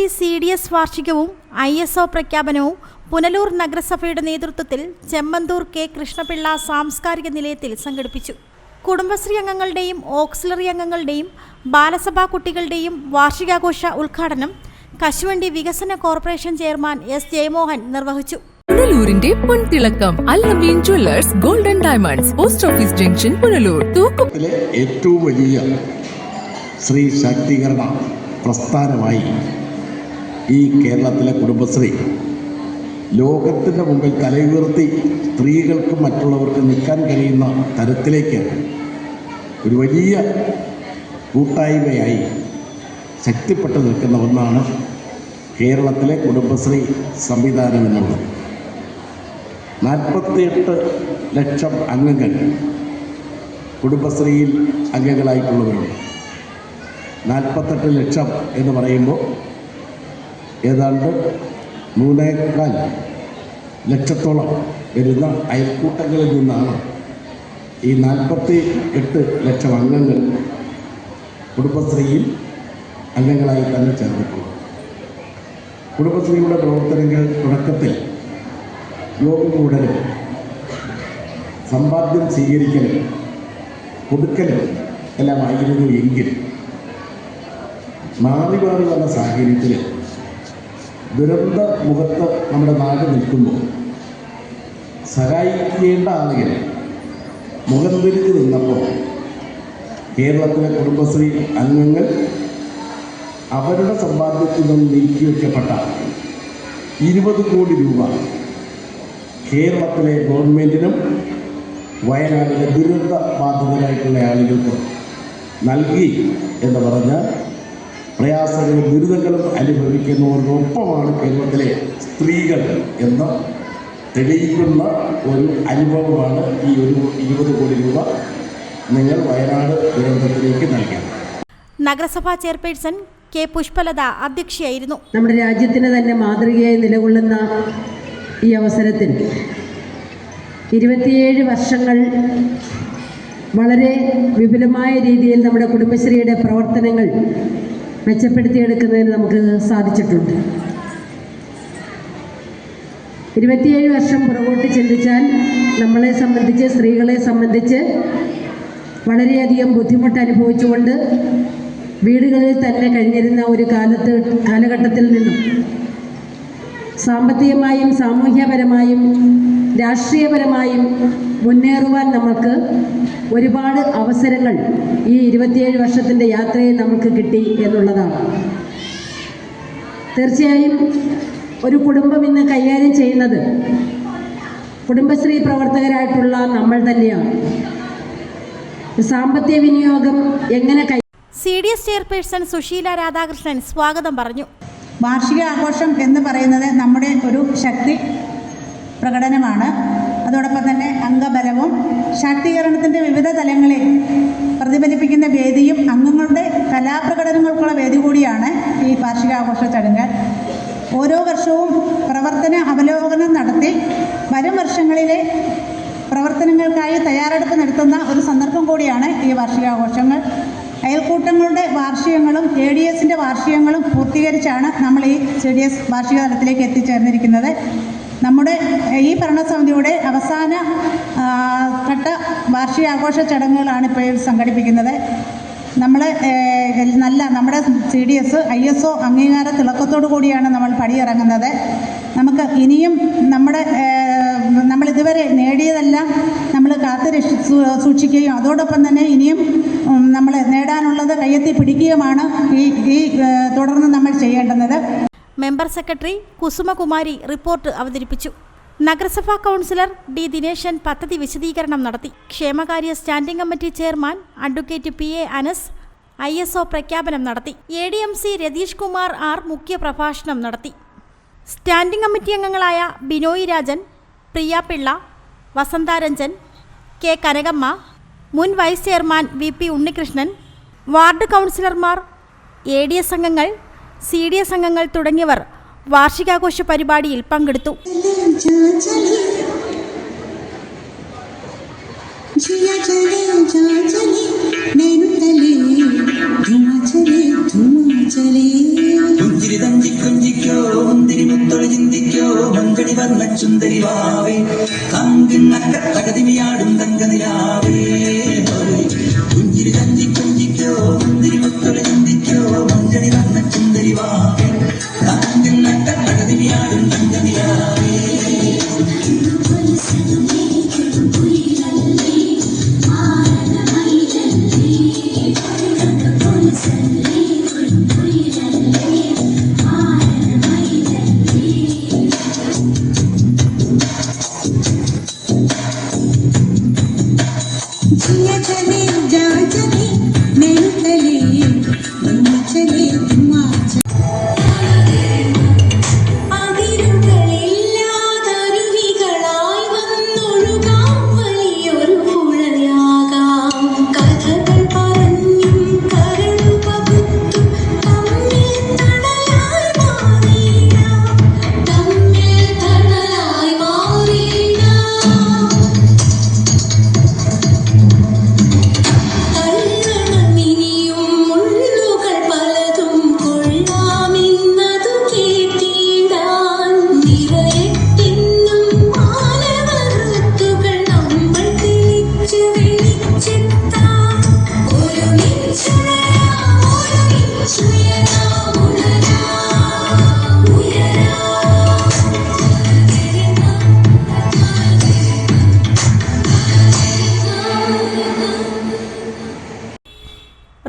Kudumbashree C D S വാർഷികവും I S O പ്രഖ്യാപനവും പുനലൂർ നഗരസഭയുടെ നേതൃത്വത്തിൽ ചെമ്മന്തൂർ കെ കൃഷ്ണപിള്ള സാംസ്കാരിക നിലയത്തിൽ സംഘടിപ്പിച്ചു. കുടുംബശ്രീ അംഗങ്ങളുടെയും ഓക്സിലറി അംഗങ്ങളുടെയും ബാലസഭാ കുട്ടികളുടെയും വാർഷികാഘോഷ ഉദ്ഘാടനം കശുവണ്ടി വികസന കോർപ്പറേഷൻ ചെയർമാൻ എസ് ജയമോഹൻ നിർവഹിച്ചു. പുനലൂരിന്റെ പൊൻതിളക്കം Allameen jewellers golden diamonds post office junction Punalur ഏറ്റവും വലിയ സ്ത്രീ ശാക്തീകരണ പ്രസ്ഥാനമായി ഈ കേരളത്തിലെ കുടുംബശ്രീ ലോകത്തിന്റെ മുമ്പിൽ തലയുയർത്തി സ്ത്രീകൾക്കും മറ്റുള്ളവർക്കും നിൽക്കാൻ കഴിയുന്ന തരത്തിലേക്ക് ഒരു വലിയ കൂട്ടായ്മയായി ശക്തിപ്പെട്ടു നിൽക്കുന്ന ഒന്നാണ് കേരളത്തിലെ കുടുംബശ്രീ സംവിധാനം എന്നുള്ളത്. നാൽപ്പത്തിയെട്ട് ലക്ഷം അംഗങ്ങൾ കുടുംബശ്രീയിൽ അംഗങ്ങളായിട്ടുള്ളവരുണ്ട്. നാൽപ്പത്തെട്ട് ലക്ഷം എന്ന് പറയുമ്പോൾ ഏതാണ്ട് മൂന്നേക്കാൽ ലക്ഷത്തോളം വരുന്ന അയൽക്കൂട്ടങ്ങളിൽ നിന്നാണ് ഈ നാൽപ്പത്തി എട്ട് ലക്ഷം അംഗങ്ങൾ കുടുംബശ്രീയിൽ അംഗങ്ങളായി തന്നെ ചേർന്നിട്ടുള്ളത്. കുടുംബശ്രീയുടെ പ്രവർത്തനങ്ങൾ തുടക്കത്തിൽ യോഗം കൂടലും സമ്പാദ്യം സ്വീകരിക്കലും കൊടുക്കലും എല്ലാമായിരുന്നു എങ്കിൽ മാറി മാറി വന്ന സാഹചര്യത്തിൽ ദുരന്ത മുഖത്ത് നമ്മുടെ നാട് നിൽക്കുമ്പോൾ സഹായിക്കേണ്ട ആളുകൾ മുഖം തിരിഞ്ഞ് നിന്നപ്പോൾ കേരളത്തിലെ കുടുംബശ്രീ അംഗങ്ങൾ അവരുടെ സമ്പാദ്യത്തിൽ നിന്ന് നീക്കിവെക്കപ്പെട്ട ഇരുപത് കോടി രൂപ കേരളത്തിലെ ഗവൺമെന്റിനും വയനാടിലെ ദുരന്ത ബാധിതരായിട്ടുള്ള ആളുകൾക്കും നൽകി എന്ന് പറഞ്ഞാൽ പ്രയാസങ്ങളും ദുരിതങ്ങളും അനുഭവിക്കുന്നവർക്കൊപ്പമാണ് കേരളത്തിലെ സ്ത്രീകൾ എന്ന് തെളിയിക്കുന്ന ഒരു അനുഭവമാണ് ഈ ഒരു ഇരുപത് കോടി രൂപ നിങ്ങൾ വയനാട് ദുരന്തത്തിലേക്ക് നൽകണം. നഗരസഭാ ചെയർപേഴ്സൺ കെ പുഷ്പലത അധ്യക്ഷയായിരുന്നു. നമ്മുടെ രാജ്യത്തിന് തന്നെ മാതൃകയായി നിലകൊള്ളുന്ന ഈ അവസരത്തിൽ ഇരുപത്തിയേഴ് വർഷങ്ങൾ വളരെ വിപുലമായ രീതിയിൽ നമ്മുടെ കുടുംബശ്രീയുടെ പ്രവർത്തനങ്ങൾ മെച്ചപ്പെടുത്തിയെടുക്കുന്നതിന് നമുക്ക് സാധിച്ചിട്ടുണ്ട്. ഇരുപത്തിയേഴ് വർഷം പുറകോട്ട് ചിന്തിച്ചാൽ നമ്മളെ സംബന്ധിച്ച് സ്ത്രീകളെ സംബന്ധിച്ച് വളരെയധികം ബുദ്ധിമുട്ട് അനുഭവിച്ചുകൊണ്ട് വീടുകളിൽ തന്നെ കഴിഞ്ഞിരുന്ന ഒരു കാലത്ത് കാലഘട്ടത്തിൽ നിന്നും സാമ്പത്തികമായും സാമൂഹ്യപരമായും രാഷ്ട്രീയപരമായും മുന്നേറുവാൻ നമുക്ക് ഒരുപാട് അവസരങ്ങൾ ഈ ഇരുപത്തിയേഴ് വർഷത്തിന്റെ യാത്രയിൽ നമുക്ക് കിട്ടി എന്നുള്ളതാണ്. തീർച്ചയായും ഒരു കുടുംബം ഇന്ന് കൈകാര്യം ചെയ്യുന്നത് കുടുംബശ്രീ പ്രവർത്തകരായിട്ടുള്ള നമ്മൾ തന്നെയാണ്. സാമ്പത്തിക വിനിയോഗം എങ്ങനെ കൈ C D S chairperson Susheela Radhakrishnan സ്വാഗതം പറഞ്ഞു. വാർഷിക ആഘോഷം എന്ന് പറയുന്നത് നമ്മുടെ ഒരു ശക്തി പ്രകടനമാണ്. അതോടൊപ്പം തന്നെ അംഗബലവും ശാക്തീകരണത്തിന്റെ വിവിധ തലങ്ങളിൽ പ്രതിഫലിപ്പിക്കുന്ന വേദിയും അംഗങ്ങളുടെ കലാപ്രകടനങ്ങൾക്കുള്ള വേദി കൂടിയാണ് ഈ വാർഷികാഘോഷ ചടങ്ങ്. ഓരോ വർഷവും പ്രവർത്തന അവലോകനം നടത്തി വരും വർഷങ്ങളിലെ പ്രവർത്തനങ്ങൾക്കായി തയ്യാറെടുപ്പ് നടത്തുന്ന ഒരു സന്ദർഭം കൂടിയാണ് ഈ വാർഷികാഘോഷങ്ങൾ. അയൽക്കൂട്ടങ്ങളുടെ വാർഷികങ്ങളും എ ഡി എസിന്റെ വാർഷികങ്ങളും പൂർത്തീകരിച്ചാണ് നമ്മൾ ഈ സി ഡി എസ് വാർഷിക തലത്തിലേക്ക് എത്തിച്ചേർന്നിരിക്കുന്നത്. നമ്മുടെ ഈ ഭരണസമിതിയുടെ അവസാന ഘട്ട വാർഷികാഘോഷ ചടങ്ങുകളാണ് ഇപ്പോൾ സംഘടിപ്പിക്കുന്നത്. നമ്മൾ നല്ല നമ്മുടെ C D S I S O അംഗീകാര തിളക്കത്തോടു കൂടിയാണ് നമ്മൾ പടിയിറങ്ങുന്നത്. നമുക്ക് ഇനിയും നമ്മുടെ നമ്മൾ ഇതുവരെ നേടിയതെല്ലാം നമ്മൾ കാത്തു സൂക്ഷിക്കുകയും അതോടൊപ്പം തന്നെ ഇനിയും നമ്മൾ നേടാനുള്ളത് കയ്യെത്തി പിടിക്കുകയുമാണ് ഈ ഈ തുടർന്ന് നമ്മൾ ചെയ്യേണ്ടുന്നത്. മെമ്പർ സെക്രട്ടറി കുസുമകുമാരി റിപ്പോർട്ട് അവതരിപ്പിച്ചു. നഗരസഭാ കൗൺസിലർ ഡി ദിനേശൻ പദ്ധതി വിശദീകരണം നടത്തി. ക്ഷേമകാര്യ standing committee chairman advocate P A Anas I S O പ്രഖ്യാപനം നടത്തി. A D M C Ratheesh Kumar R മുഖ്യ പ്രഭാഷണം നടത്തി. സ്റ്റാൻഡിംഗ് കമ്മിറ്റി അംഗങ്ങളായ ബിനോയ് രാജൻ പ്രിയ പിള്ള വസന്താരഞ്ജൻ കെ കനകമ്മ മുൻ vice chairman V P Unnikrishnan ward councillors A D S അംഗങ്ങൾ സി ഡി എസ് അംഗങ്ങൾ തുടങ്ങിയവർ വാർഷികാഘോഷ പരിപാടിയിൽ പങ്കെടുത്തു. ചുന്തരി വാവേ. തങ്കിണ്ണക്കത്തകതിമിയാടും തങ്കനിലാവേ जिया चले जा चले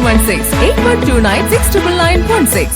716 8129 69916.